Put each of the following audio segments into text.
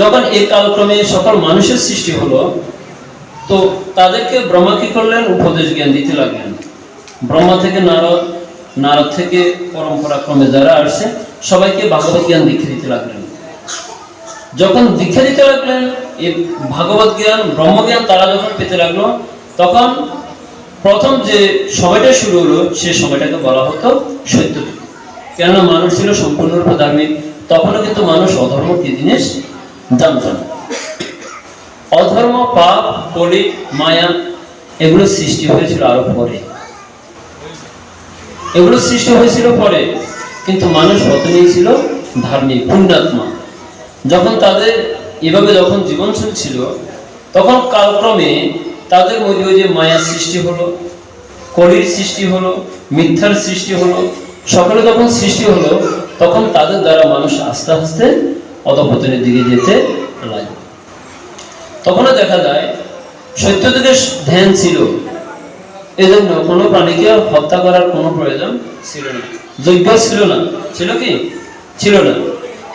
যখন এই কালক্রমে সকল মানুষের সৃষ্টি হলো, তো তাদেরকে ব্রহ্মা কি করলেন? উপদেশ জ্ঞান দিতে লাগলেন। ব্রহ্মা থেকে নারদ নারদ থেকে পরম্পরা ক্রমে যারা আসছে, সবাইকে ভাগবত জ্ঞান দীক্ষা দিতে লাগলেন। যখন দীক্ষা দিতে লাগলেন, এই ভাগবত জ্ঞান ব্রহ্মজ্ঞান তারা যখন পেতে লাগল, তখন প্রথম যে সময়টা শুরু হলো, সে সময়টাকে বলা হতো সত্য কেননা মানুষ ছিল সম্পূর্ণরূপে ধার্মিক, তখনও কিন্তু মানুষ অধর্ম, কি জিনিস? জানত অধর্ম, পাপ কলি মায়া, এগুলো সৃষ্টি হয়েছিল আরও পরে। এগুলো সৃষ্টি হয়েছিল পরে, কিন্তু মানুষ প্রথমেই ছিল ধার্মিক, পুণ্যাত্মা। যখন তাদের এভাবে যখন জীবন চলছিল, তখন কালক্রমে তাদের মধ্যে যে মায়ার সৃষ্টি হলো, কলির সৃষ্টি হলো, মিথ্যার সৃষ্টি হলো, সকলে যখন সৃষ্টি হলো, তখন তাদের দ্বারা মানুষ আস্তে আস্তে অধপতনের দিকে যেতে লাগে। তখনও দেখা যায় সত্য থেকে ধ্যান ছিল। এজন্য কোনো প্রাণীকে হত্যা করার কোনো প্রয়োজন ছিল না। যজ্ঞ ছিল না। ছিল কি? ছিল না।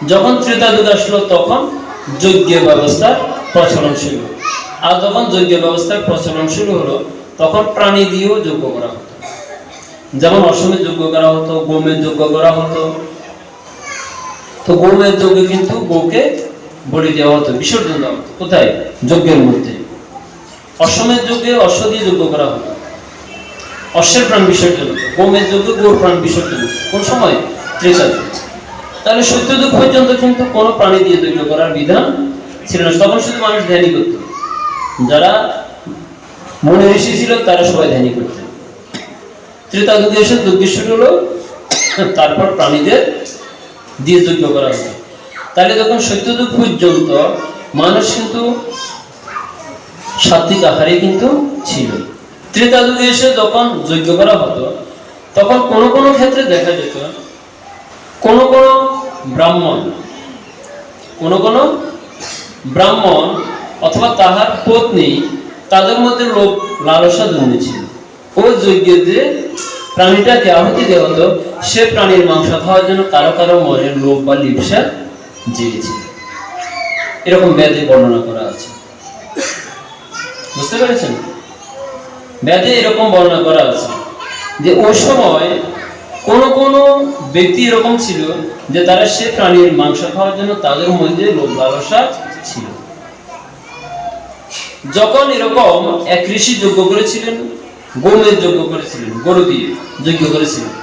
যখন ত্রেতা যুগ আসলো, তখন যজ্ঞের ব্যবস্থার প্রচলন হলো। আর যখন যজ্ঞ ব্যবস্থার প্রচলন শুরু হলো, তখন প্রাণী দিয়েও যজ্ঞ করা হতো। যেমন অসমের যজ্ঞ করা হতো, গোমের যজ্ঞ করা হতো তো গোমের যজ্ঞে কিন্তু গোকে বলি দেওয়া হতো বিসর্জন দেওয়া হতো কোথায়? যজ্ঞের মধ্যে। অসমের যজ্ঞে অশ্ব দিয়ে যজ্ঞ করা হতো অশ্বের প্রাণ বিসর্জন গোমের যজ্ঞে গোর প্রাণ বিসর্জন কোন সময়? যুগ। তাহলে সত্য যুগ পর্যন্ত কিন্তু কোনো প্রাণী দিয়ে যজ্ঞ করার বিধান ছিল না। তখন শুধু মানুষ ধ্যানই করত। যারা মনে ঋষি ছিল, তারা সবাই ধ্যানই করতেন। ত্রেতা যুগে এসে যজ্ঞ শুরু হলো। তারপর প্রাণীদের দিয়ে যজ্ঞ করা হতো তাহলে যখন সত্যযুগ পর্যন্ত মানুষ কিন্তু সাত্বিক আহারে কিন্তু ছিল। ত্রেতা যুগে এসে যখন যজ্ঞ করা হতো, তখন কোনো কোনো ক্ষেত্রে দেখা যেত, কোন কোন ব্রাহ্মণ, কোন কোন ব্রাহ্মণ অথবা তাহার পত্নী তাদের মধ্যে লোভ, লালসা জন্মেছিল। ও যজ্ঞের যে প্রাণীটাকে আহুতি দেওয়া হতো সে প্রাণীর মাংস খাওয়ার জন্য কারও কারও মনের লোভ বা লিপসা জেগেছিল এরকম ব্যাধি বর্ণনা করা আছে। বুঝতে পেরেছেন? ব্যাধে এরকম বর্ণনা করা আছে যে ওই সময় কোন কোন ব্যক্তি এরকম ছিল যে তারা সে প্রাণীর মাংস খাওয়ার জন্য তাদের মধ্যে লোভ লালসা ছিল। যখন এরকম এক ঋষি যজ্ঞ করেছিলেন গরুদের যজ্ঞ করেছিলেন, গরু দিয়ে যজ্ঞ করেছিলেন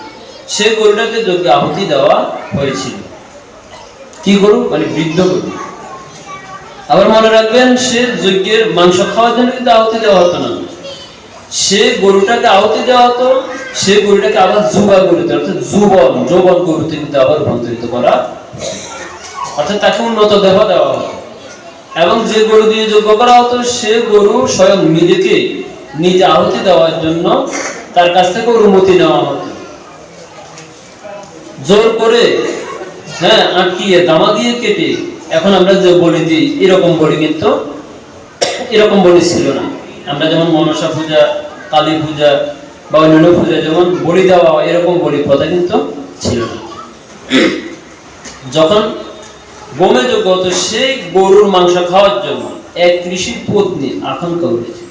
সে গরুটাকে যজ্ঞে আহুতি দেওয়া হয়েছিল। কি গরু? মানে বৃদ্ধ গরু। আবার মনে রাখবেন, সে যজ্ঞের মাংস খাওয়ার জন্য কিন্তু আহুতি দেওয়া হতো না। সে গরুটাকে আহুতি দেওয়া হতো, সে গরুটাকে আবার যুবা গরুতে অর্থাৎ যুবন, যৌবন গরুতে কিন্তু আবার রূপান্তরিত করা অর্থাৎ তাকে উন্নত দেহ দেওয়া হতো। এবং যে গরু দিয়ে যজ্ঞ করা হতো, সে গরু স্বয়ং নিজেকে নিজে আহুতি দেওয়ার জন্য তার কাছ থেকে অনুমতি নেওয়া হতো। জোর করে হ্যাঁ আটকিয়ে, দামা দিয়ে কেটে, এখন আমরা যে বলি দিই এরকম বলি কিন্তু, এরকম বলি ছিল না। আমরা যেমন মনসা পূজা, কালী পূজা বা অন্যান্য পূজা যেমন বলি দেওয়া, এরকম বলি প্রথা কিন্তু ছিল না। যখন গোমে যোগ্য হতো সেই গরুর মাংস খাওয়ার জন্য এক কৃষির পত্নী আকাঙ্ক্ষা উঠেছে।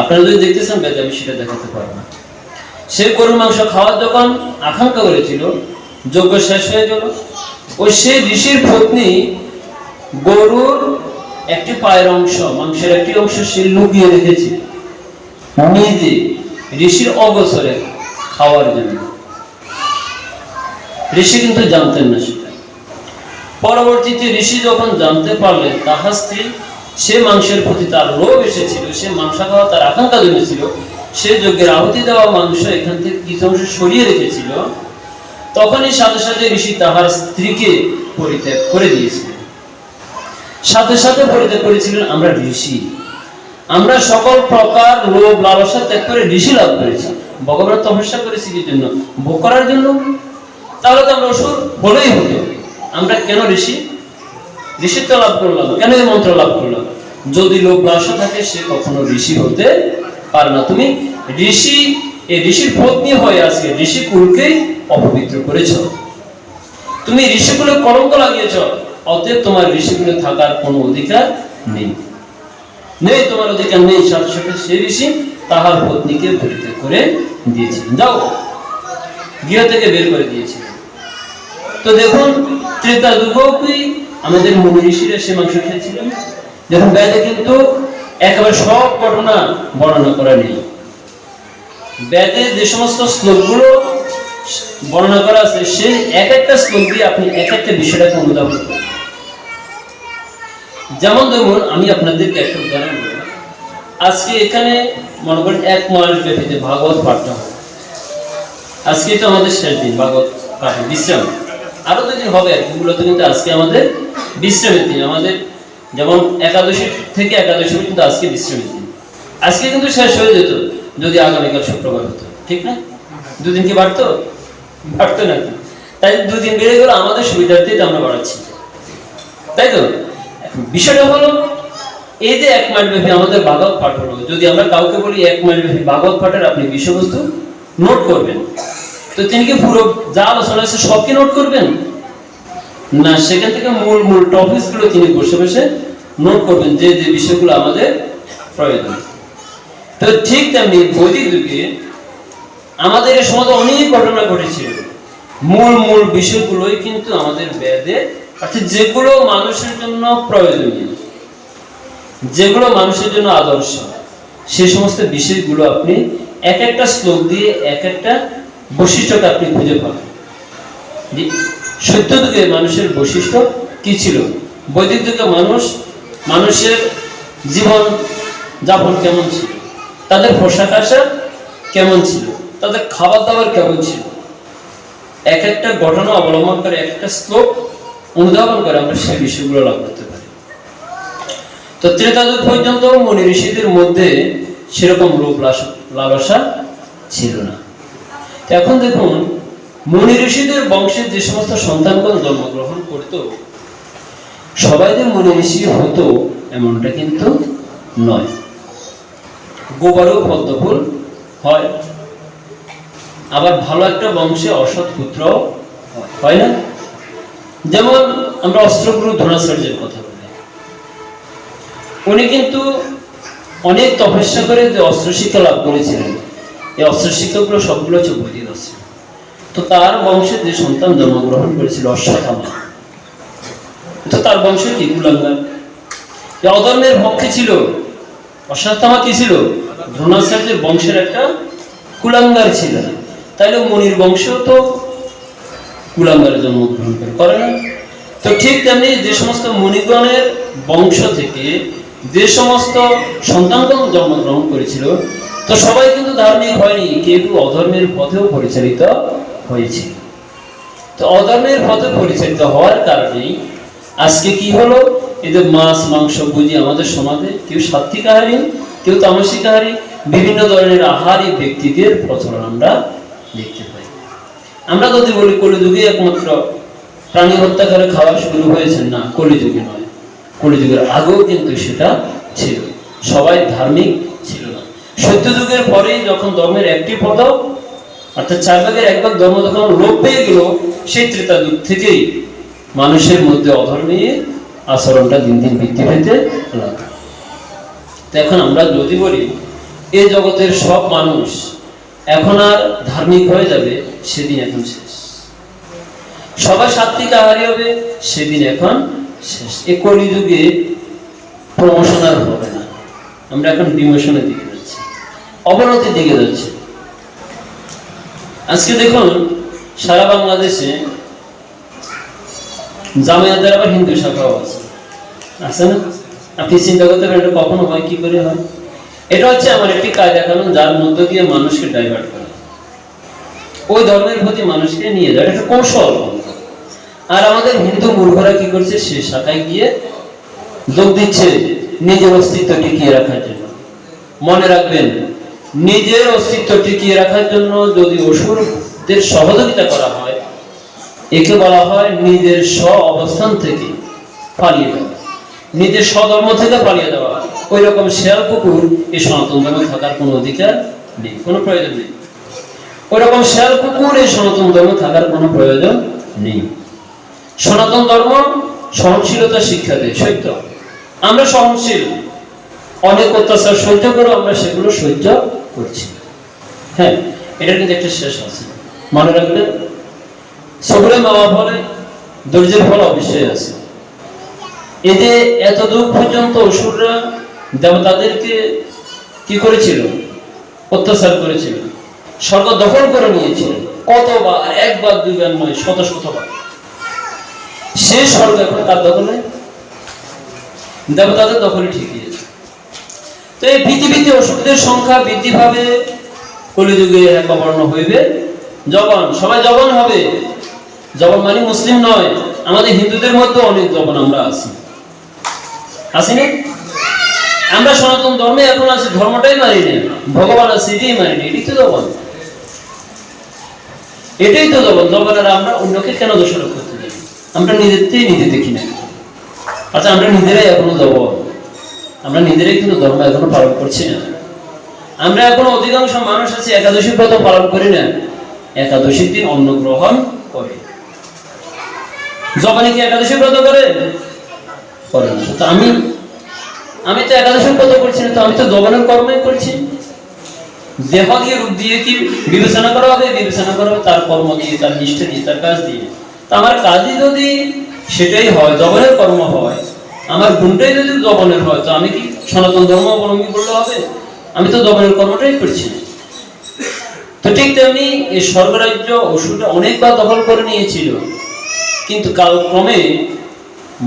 আপনারা যদি দেখতেছেন বেদে আমি সেটা দেখাতে পারব না। সে গরুর মাংস খাওয়ার যখন আকাঙ্ক্ষা করেছিল। যজ্ঞ শেষ হয়ে গেল। ওই সেই ঋষির পত্নী গরুর একটি পায়ের অংশ, মাংসের একটি অংশ সে লুকিয়ে রেখেছিল নিজে ঋষির অবসরে খাওয়ার জন্য। ঋষি কিন্তু জানতেন না সেটা। পরবর্তীতে ঋষি যখন জানতে পারলেন তাহার স্ত্রী সে মাংসের প্রতি তার লোভ এসেছিল, সে মাংস খাওয়া তার আকাঙ্ক্ষা জমেছিল সে যজ্ঞের আহুতি দেওয়া মাংস এখান থেকে কিছু অংশ সরিয়ে রেখেছিল? তখনই সাথে সাথে ঋষি তাহার স্ত্রীকে পরিত্যাগ করে দিয়েছিলেন। সাথে সাথে পরিত্যাগ করেছিলেন আমরা ঋষি। আমরা সকল প্রকার লোভ লালসা ত্যাগ করে ঋষি লাভ করেছি। ভগবানের তপস্যা করেছি কি জন্য? ভোগ করার জন্য? তাহলে তো আমরা অসুর হলেই হতো। আমরা কেন ঋষি? ঋষিত্ব লাভ করলাম কেন এই মন্ত্র লাভ করলাম? যদি লোভ লালসা থাকে, সে কখনো ঋষি হতে পারে না। তুমি ঋষি, এই ঋষির পত্নী হয়ে আজকে ঋষি কুলকেই অপবিত্র করেছ। তুমি ঋষিকুলে কলঙ্ক লাগিয়েছ, অতএব তোমার ঋষিগুলো থাকার কোনো অধিকার নেই। নেই, তোমার অধিকার নেই, সাথে সাথে সে ঋষি তাহার পত্নীকে পরিত্যাগ করে দিয়েছিলেন যাও, গৃহ থেকে বের করে দিয়েছিলেন তো দেখুন, ত্রেতা যুগকই আমাদের মুনি ঋষিরা সে মাংস খেয়েছিলেন? দেখুন, বেদে কিন্তু একেবারে সব ঘটনা বর্ণনা করা নেই বেদে যে সমস্ত শ্লোকগুলো বর্ণনা করা আছে সে এক একটা শ্লোক দিয়ে আপনি এক একটা বিষয়টাকে অনুধাবন করবেন যেমন ধরুন, আমি আপনাদেরকে একটা উদাহরণ আজকে এখানে মনে করেন এক মাস ব্যাপী যে ভাগবত পাঠটা হয় আজকে তো আমাদের শেষ দিন, ভাগবত পাঠে বিশ্রাম। আরও দুদিন হবে আর মূলত কিন্তু আজকে আমাদের বিশ্রামের দিন। আমাদের যেমন একাদশী থেকে একাদশী কিন্তু আজকে বিশ্রামের দিন। আজকে কিন্তু শেষ হয়ে যেত, যদি আগামীকাল শুক্রবার হতো, ঠিক না? দুদিন কি বাড়তো? বাড়তো নাকি তাই দুদিন বেড়ে গেলে, আমাদের সুবিধার্থেই তো আমরা বাড়াচ্ছি। তাই তো? বিষয়টা হলো, এই যে এক মাইল ব্যাপী আমাদের ভাগবত পাঠ হলো, যদি আমরা কাউকে বলি এক মাইল ব্যাপী ভাগবত পাঠের আপনি বিষয়বস্তু, নোট করবেন। তো তিনি কি পুরো যা আলোচনা আছে সব কি নোট করবেন? না, সেখান থেকে মূল মূল টপিকসগুলো তিনি বসে বসে নোট করবেন যে যে বিষয়গুলো আমাদের প্রয়োজন। তো ঠিক তেমনি বৈদিক যুগে আমাদের এই সমাজে অনেক ঘটনা ঘটেছিল মূল মূল বিষয়গুলোই কিন্তু আমাদের বেদে, অর্থাৎ যেগুলো মানুষের জন্য প্রয়োজনীয়, যেগুলো মানুষের জন্য আদর্শ, সে সমস্ত বিষয়গুলো আপনি এক একটা শ্লোক দিয়ে এক একটা বৈশিষ্ট্যকে আপনি খুঁজে পাবেন। সত্য যুগে মানুষের বৈশিষ্ট্য কি ছিল? বৈদিক যুগে মানুষ, মানুষের জীবন যাপন কেমন ছিল? তাদের পোশাক আশাক কেমন ছিল? তাদের খাবার দাবার কেমন ছিল? এক একটা ঘটনা অবলম্বন করে, এক একটা শ্লোক অনুধাবন করে আমরা সেই বিষয়গুলো লাভ করতে পারি। তো ত্রেতা যুগ পর্যন্ত মনি ঋষিদের মধ্যে সেরকম লোভ লাস- লালসা ছিল না। এখন দেখুন মনি ঋষিদের বংশের যে সমস্ত সন্তানগণ জন্মগ্রহণ করত সবাই যে মনি ঋষি হতো এমনটা কিন্তু নয়। গোবরেও পদ্মফুল হয়। আবার ভালো একটা বংশে অসৎ পুত্র হয়। না? যেমন আমরা অস্ত্রগুরু দ্রোণাচার্যের কথা বলি। উনি কিন্তু অনেক তপস্যা করে যে অস্ত্র শিক্ষা লাভ করেছিলেন। এই অস্ত্র শিক্ষাগুলো সবগুলো হচ্ছে বৈদিক অস্ত্র। তো তার বংশে যে সন্তান জন্মগ্রহণ করেছিল অশ্বত্থামা তো তার বংশ কি? কুলাঙ্গার। অধর্মের পক্ষে ছিল। অশ্বত্থামা কি ছিল? দ্রোণাচার্যের বংশের একটা কুলাঙ্গার ছিল তাইলে মনির বংশ তো কুলাঙ্গারে জন্মগ্রহণ করে না? তো ঠিক তেমনি যে সমস্ত মণিগণের বংশ থেকে যে সমস্ত সন্তানগণ জন্মগ্রহণ করেছিল, তো সবাই কিন্তু ধার্মিক হয়নি। কেউ অধর্মের পথেও পরিচালিত হয়েছে। তো অধর্মের পথে পরিচালিত হওয়ার কারণেই আজকে কি হলো? এদের মাছ, মাংস বুঝি আমাদের সমাজে কেউ সাত্বিক আহারী কেউ তামসিক আহারী বিভিন্ন ধরনের আহারী ব্যক্তিদের প্রচলন আমরা দেখতে পাই। আমরা যদি বলি কলিযুগে একমাত্র প্রাণী হত্যা করে খাওয়া শুরু হয়েছে, না, কলিযুগে নয়। কলিযুগের আগেও কিন্তু সেটা ছিল। সবাই ধার্মিক ছিল না। সত্য যুগের পরেই যখন ধর্মের একটি পদক অর্থাৎ চার ভাগের এক ভাগ ধর্ম যখন লোপ পেয়ে গেল, সেই ত্রেতা যুগ থেকেই মানুষের মধ্যে অধর্মের আচরণটা দিন দিন বৃদ্ধি পেতে এখন আমরা যদি বলি, এ জগতের সব মানুষ এখন আর ধার্মিক হয়ে যাবে সেদিন এখন শেষ। সবাই সাত্বিক আহারী হবে সেদিন এখন শেষ। এ কলিযুগে প্রমোশন আর হবে না। আমরা এখন ডিমোশনের দিকে যাচ্ছি, অবনতির দিকে যাচ্ছি। আজকে দেখুন, সারা বাংলাদেশে জামায়াতের আবার হিন্দু শাখাও আছে। আছে না? আপনি চিন্তা করতে পারেন, এটা কখনো হয়, কি করে হয়? এটা হচ্ছে আমার একটি কায়দা কানুন যার মধ্য দিয়ে মানুষকে ডাইভার্ট করা। ওই ধর্মের প্রতি মানুষকে নিয়ে যায় এটা কৌশল। আর আমাদের হিন্দু মূর্খরা কি করছে? সে শাখায় গিয়ে যোগ দিচ্ছে, নিজের অস্তিত্ব টিকিয়ে রাখার জন্য। মনে রাখবেন নিজের অস্তিত্ব টিকিয়ে রাখার জন্য যদি অসুরদের সহযোগিতা করা হয়, একে বলা হয় নিজের স্ব অবস্থান থেকে পালিয়ে যাওয়া। নিজের স্বধর্ম থেকে পালিয়ে যাওয়া। ওই রকম শেয়াল কুকুর এই সনাতন ধর্মে থাকার কোনো অধিকার নেই, কোনো প্রয়োজন নেই। ওই রকম শেয়াল কুকুর এই সনাতন ধর্মে থাকার কোনো প্রয়োজন নেই। সনাতন ধর্ম সহনশীলতা শিক্ষা দেয়, সত্য। আমরা সহনশীল। অনেক অত্যাচার সহ্য করে, আমরা সেগুলো সহ্য করছি। হ্যাঁ কিন্তু একটা শেষ আছে। মনে রাখবেন ফলে অবশ্যই আছে। এত দূর পর্যন্ত অসুররা দেবতাদেরকে কি করেছিল? অত্যাচার করেছিল। স্বর্গ দখল করে নিয়েছিল। কতবার, একবার, দুইবার নয়, শত, শতবার। সে স্বর্গ এখন তার দখলে দেবতাদের দখলে ঠিকই। তো এই পৃথিবীতে অসুরদের সংখ্যা বৃদ্ধি পাবে, কলিযুগে একবর্ণ হইবে। জবান, সবাই জবান হবে। জবান মানে মুসলিম নয়, আমাদের হিন্দুদের মধ্যে অনেক জবান আমরা আছি। আছি না আমরা সনাতন ধর্মে এখন আছি, ধর্মটাই মানি না ভগবান আছে এটাই মানি না এটাই তো জবান। এটাই তো জবান জবানের আমরা অন্যকে কেন দোষারোপ করতে যাই? আমরা নিজেরতেই নিজে দেখি না। আচ্ছা আমরা নিজেরাই এখনও জবান। আমরা নিজেরাই কিন্তু ধর্ম এখনও পালন করছি না। আমরা এখন অধিকাংশ মানুষ আছে একাদশী ব্রত পালন করি না। একাদশীর দিন অন্ন গ্রহণ করে। জবানি কি একাদশী ব্রত করে? তো আমি আমি তো একাদশী ব্রত করছি না, তো আমি তো জবানের কর্মই করছি। দেহ দিয়ে রূপ দিয়ে কি বিবেচনা করা হবে? বিবেচনা করা হবে তার কর্ম দিয়ে, তার নিষ্ঠা দিয়ে, তার কাজ দিয়ে। তা আমার কাজই যদি সেটাই হয়, জবনের কর্ম হয় আমার গুণটাই যদি জবনের হয়, তো আমি কি সনাতন ধর্ম অবলম্বী করলে হবে? আমি তো জবনের কর্মটাই করছি তো ঠিক তেমনি এই স্বর্গরাজ্য অসুরটা অনেকবার দখল করে নিয়েছিল। কিন্তু কালক্রমে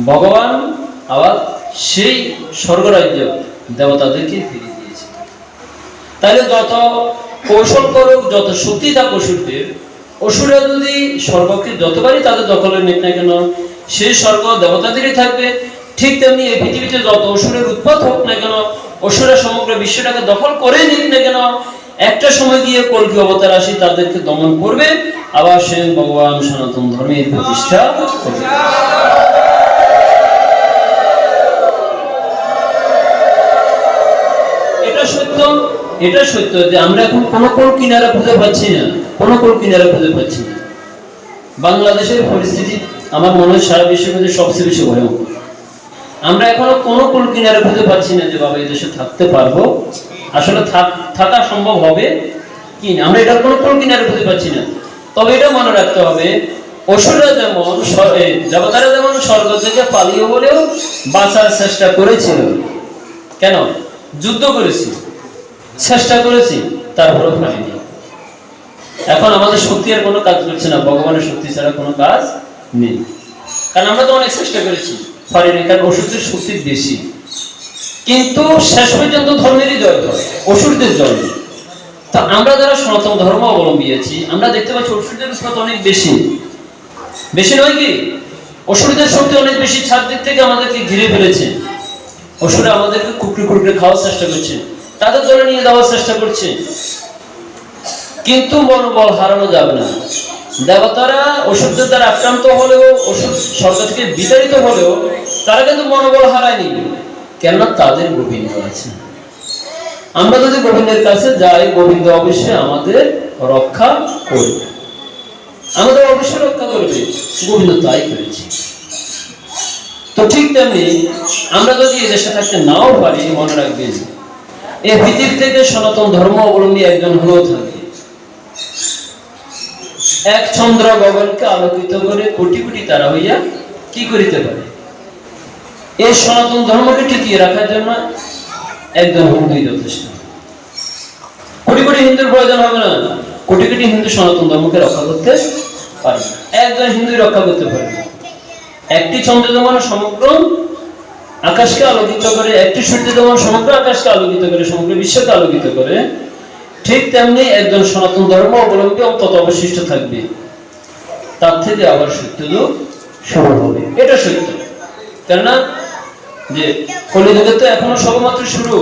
ভগবান আবার সেই স্বর্গরাজ্য দেবতাদেরকে ফিরিয়ে দিয়েছে। তাহলে যত কৌশল করুক, যত শক্তি থাক অসুরদের অসুরা যদি স্বর্গকে যতবারই তাদের দখলে নিক না কেন, সেই স্বর্গ দেবতাদেরই থাকবে। ঠিক তেমনি এই পৃথিবীতে যত অসুরের উৎপাত হোক না কেন অসুরা সমগ্র বিশ্বটাকে দখল করে নিক না কেন, একটা সময় গিয়ে কলকি অবতার আসি তাদেরকে দমন করবে, আবার স্বয়ং ভগবান সনাতন ধর্মের প্রতিষ্ঠা করবে। এটা সত্য এটা সত্য যে আমরা এখন কোনো কোন কিনারা খুঁজে পাচ্ছি না, কোনো কোন কিনারা খুঁজে পাচ্ছি না। বাংলাদেশের পরিস্থিতি আমার মনে হয় সারা বিশ্বের মধ্যে সবচেয়ে বেশি ভয়ঙ্কর আমরা এখনও কোনো কোন কিনারা খুঁজে পাচ্ছি না যে বাবা এই দেশে থাকতে পারব। আসলে থাক- সম্ভব হবে কি না? আমরা এটা কোনো কোন কিনারে খুঁজে পাচ্ছি না। তবে এটা মনে রাখতে হবে, অসুররা যেমন দেবতারা যেমন স্বর্গ থেকে পালিয়ে বলেও বাঁচার চেষ্টা করেছিল। কেন? যুদ্ধ করেছি। চেষ্টা করেছি তারপরে পারিনি এখন আমাদের শক্তি আর কোনো কাজ করছে না, ভগবানের শক্তি ছাড়া কোনো কাজ নেই। কারণ আমরা তো অনেক চেষ্টা করেছি। পারিনি কারণ ওষুধের শক্তি বেশি। কিন্তু শেষ পর্যন্ত ধর্মেরই জয় অসুরদের জয়। তা আমরা যারা সনাতন ধর্ম অবলম্বী আছি, আমরা দেখতে পাচ্ছি অসুরদের উৎপাত অনেক বেশি। বেশি নয় কি? অসুরদের শক্তি অনেক বেশি ছাদদিক থেকে আমাদেরকে ঘিরে ফেলেছে। অসুরে আমাদেরকে কুকড়ে কুকড়ে খাওয়ার চেষ্টা করছে, তাদের দলে নিয়ে যাওয়ার চেষ্টা করছে। কিন্তু মনোবল হারানো যাবে না। দেবতারা ওষুধের দ্বারা আক্রান্ত হলেও, ওষুধ স্বর্গ থেকে বিতাড়িত হলেও, তারা কিন্তু মনোবল হারায়নি। কেননা তাদের গোবিন্দ আছে। আমরা যদি গোবিন্দের কাছে যাই, গোবিন্দ অবশ্যই আমাদের রক্ষা করবে। আমাদের অবশ্যই রক্ষা করবে। গোবিন্দ তাই করেছে। তো ঠিক তেমনি আমরা যদি এই দেশে থাকতে নাও পারি, মনে রাখবেন এই পৃথিবী থেকে সনাতন ধর্ম অবলম্বী একজন হলেও থাকে। এক চন্দ্র গগনকে আলোকিত করে কোটি কোটি তারা হইয়া কি করিতে পারে? এই সনাতন ধর্মকে টিকিয়ে রাখার জন্য একজন হিন্দুই যথেষ্ট। কোটি কোটি হিন্দুর প্রয়োজন হবে না। কোটি কোটি হিন্দু সনাতন ধর্মকে রক্ষা করতে পারবে না। একজন হিন্দুই রক্ষা করতে পারবে একটি চন্দ্র যেমন সমগ্র আকাশকে আলোকিত করে, একটি সূর্য যেমন সমগ্র আকাশকে আলোকিত করে, সমগ্র বিশ্বকে আলোকিত করে ঠিক তেমনি একজন সনাতন ধর্ম অবলম্বী অন্তত অবশিষ্ট থাকবে। তার থেকে আবার সত্যযুগ শুরু হবে। এটা সত্য। কেননা যে কলিযুগে তো এখনও সবেমাত্র শুরু।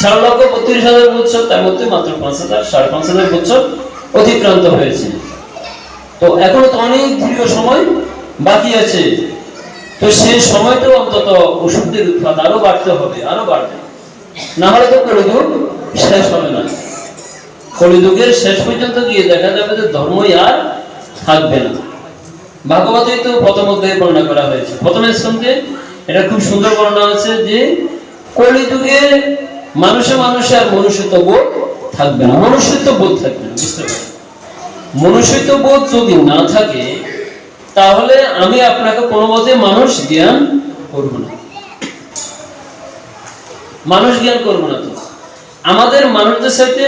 চার লক্ষ বত্রিশ হাজার বছর তার মধ্যে মাত্র পাঁচ হাজার, সাড়ে পাঁচ হাজার বছর অতিক্রান্ত হয়েছে। তো এখনও তো অনেক দীর্ঘ সময় বাকি আছে। তো সেই সময়টাও অন্তত ওষুধের উৎপাদ আরও বাড়তে হবে, আরও বাড়বে। না হলে তো কলিযুগ শেষ হবে না। কলিযুগের শেষ পর্যন্ত গিয়ে দেখা যাবে যে ধর্মই আর থাকবে না। ভাগবতেই তো প্রথম অধ্যায়ে বর্ণনা করা হয়েছে। প্রথম স্কন্ধে এটা খুব সুন্দর বর্ণনা হচ্ছে যে কলিযুগে মানুষে মানুষে আর মনুষ্যত্ব বোধ থাকবে না। মনুষ্যত্ব বোধ থাকবে না, বুঝতে পারেন মনুষ্যত্ব বোধ যদি না থাকে, তাহলে আমি আপনাকে কোনো মতে মানুষ জ্ঞান করব না। মানুষ জ্ঞান করব না তো। আমাদের মানুষদের সাথে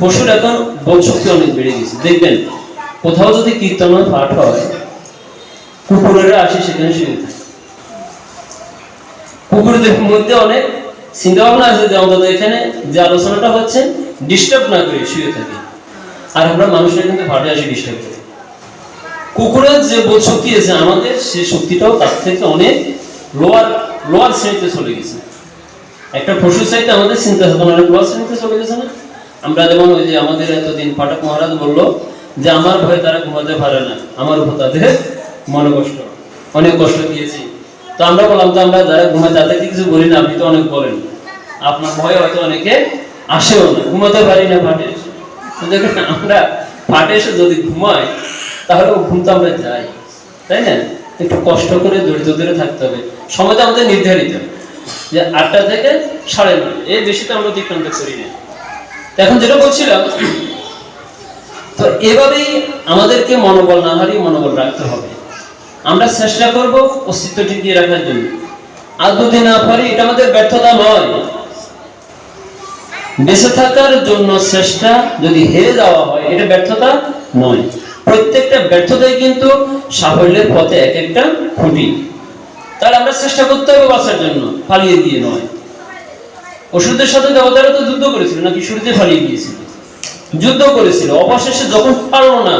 পশুর এখন বোধ শক্তি অনেক বেড়ে গেছে। দেখবেন, কোথাও যদি কীর্তন পাঠ হয়, কুকুরেরা আসে সেখানে থাকে। কুকুরদের মধ্যে অনেক চিন্তা ভাবনা আছে যে, অন্তত এখানে যে আলোচনাটা হচ্ছে ডিস্টার্ব না করে শুয়ে থাকে। আর আমরা মানুষের কিন্তু ভাটে আসি ডিস্টার্ব করে। কুকুরের যে বোধ শক্তি আছে আমাদের, সে শক্তিটাও তার থেকে অনেক লোয়ার লোয়ার শ্রেণীতে চলে গেছে। একটা পশু চাইতে আমাদের চিন্তা চেতনা অনেক লোয়ার শ্রেণীতে চলে গেছে না আমরা যেমন ওই যে আমাদের এতদিন পাঠক মহারাজ বলল যে, আমার ভয়ে তারা ঘুমাতে পারে না। আমার উপর তাদের মনে কষ্ট। অনেক কষ্ট দিয়েছি। তো আমরা বললাম তো আমরা যারা ঘুমাই তাদেরকে কিছু বলি না, আপনি তো অনেক বলেন। আপনার ভয়ে হয়তো অনেকে আসেও না। ঘুমাতে পারি না পাটে এসে। দেখেন, আমরা পাটে এসে যদি ঘুমাই, তাহলে ঘুম তো আমরা যাই। তাই না? একটু কষ্ট করে ধরে থাকতে হবে। সময়টা আমাদের নির্ধারিত। যে আটটা থেকে সাড়ে নয়। এর বেশি তো আমরা অতিক্রান্ত করি না। এখন যেটা বলছিলাম, তো এভাবেই আমাদেরকে মনোবল না হারিয়ে মনোবল রাখতে হবে। আমরা চেষ্টা করব অস্তিত্ব টিকিয়ে রাখার জন্য। আর যদি না পারি, এটা আমাদের ব্যর্থতা নয়। বেঁচে থাকার জন্য চেষ্টা যদি হেরে যাওয়া হয়, এটা ব্যর্থতা নয়। প্রত্যেকটা ব্যর্থতাই কিন্তু সাফল্যের পথে এক একটা খুঁটি। তাহলে আমরা চেষ্টা করতে হবে বাঁচার জন্য দিয়ে নয়। ওষুধের সাথে দেবতারা তো যুদ্ধ করেছিল, নাকি গিয়েছিল যুদ্ধ করেছিল, অবশেষে যখন পারল না,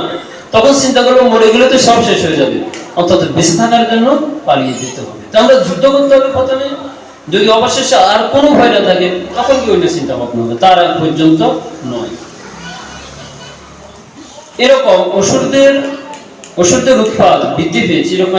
তখন চিন্তা মরে গেলে তো সব শেষ হয়ে যাবে। বেঁচে থাকার জন্য পালিয়ে যেতে হবে। তো আমরা যুদ্ধ করতে হবে প্রথমে। যদি অবশেষে আর কোনো ভয় না থাকে, তখন কি ওইটা চিন্তা ভাবনা হবে? তার আগ পর্যন্ত নয়। এরকম ওষুধের ওষুধের উৎপাদ বৃদ্ধি পেয়েছে, এরকম